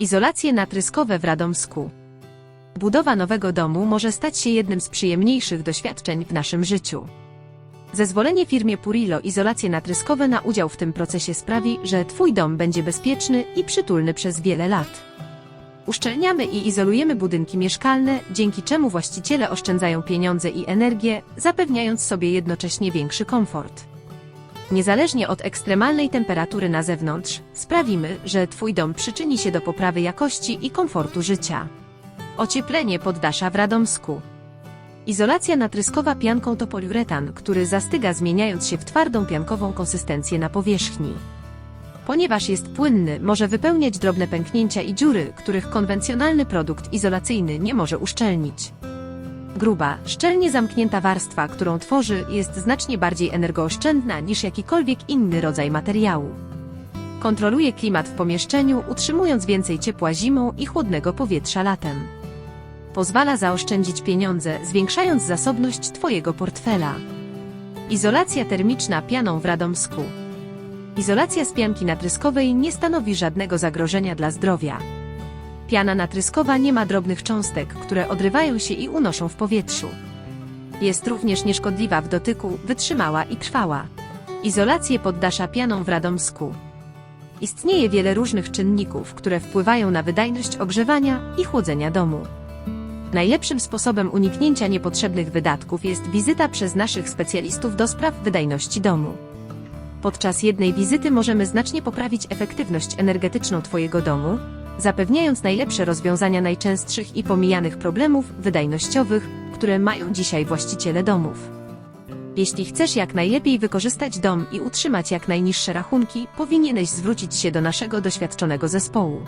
Izolacje natryskowe w Radomsku. Budowa nowego domu może stać się jednym z przyjemniejszych doświadczeń w naszym życiu. Zezwolenie firmie Purilo Izolacje natryskowe na udział w tym procesie sprawi, że Twój dom będzie bezpieczny i przytulny przez wiele lat. Uszczelniamy i izolujemy budynki mieszkalne, dzięki czemu właściciele oszczędzają pieniądze i energię, zapewniając sobie jednocześnie większy komfort. Niezależnie od ekstremalnej temperatury na zewnątrz, sprawimy, że Twój dom przyczyni się do poprawy jakości i komfortu życia. Ocieplenie poddasza w Radomsku. Izolacja natryskowa pianką to poliuretan, który zastyga zmieniając się w twardą piankową konsystencję na powierzchni. Ponieważ jest płynny, może wypełniać drobne pęknięcia i dziury, których konwencjonalny produkt izolacyjny nie może uszczelnić. Gruba, szczelnie zamknięta warstwa, którą tworzy, jest znacznie bardziej energooszczędna niż jakikolwiek inny rodzaj materiału. Kontroluje klimat w pomieszczeniu, utrzymując więcej ciepła zimą i chłodnego powietrza latem. Pozwala zaoszczędzić pieniądze, zwiększając zasobność Twojego portfela. Izolacja termiczna pianą w Radomsku. Izolacja z pianki natryskowej nie stanowi żadnego zagrożenia dla zdrowia. Piana natryskowa nie ma drobnych cząstek, które odrywają się i unoszą w powietrzu. Jest również nieszkodliwa w dotyku, wytrzymała i trwała. Izolację poddasza pianą w Radomsku. Istnieje wiele różnych czynników, które wpływają na wydajność ogrzewania i chłodzenia domu. Najlepszym sposobem uniknięcia niepotrzebnych wydatków jest wizyta przez naszych specjalistów do spraw wydajności domu. Podczas jednej wizyty możemy znacznie poprawić efektywność energetyczną Twojego domu, zapewniając najlepsze rozwiązania najczęstszych i pomijanych problemów wydajnościowych, które mają dzisiaj właściciele domów. Jeśli chcesz jak najlepiej wykorzystać dom i utrzymać jak najniższe rachunki, powinieneś zwrócić się do naszego doświadczonego zespołu.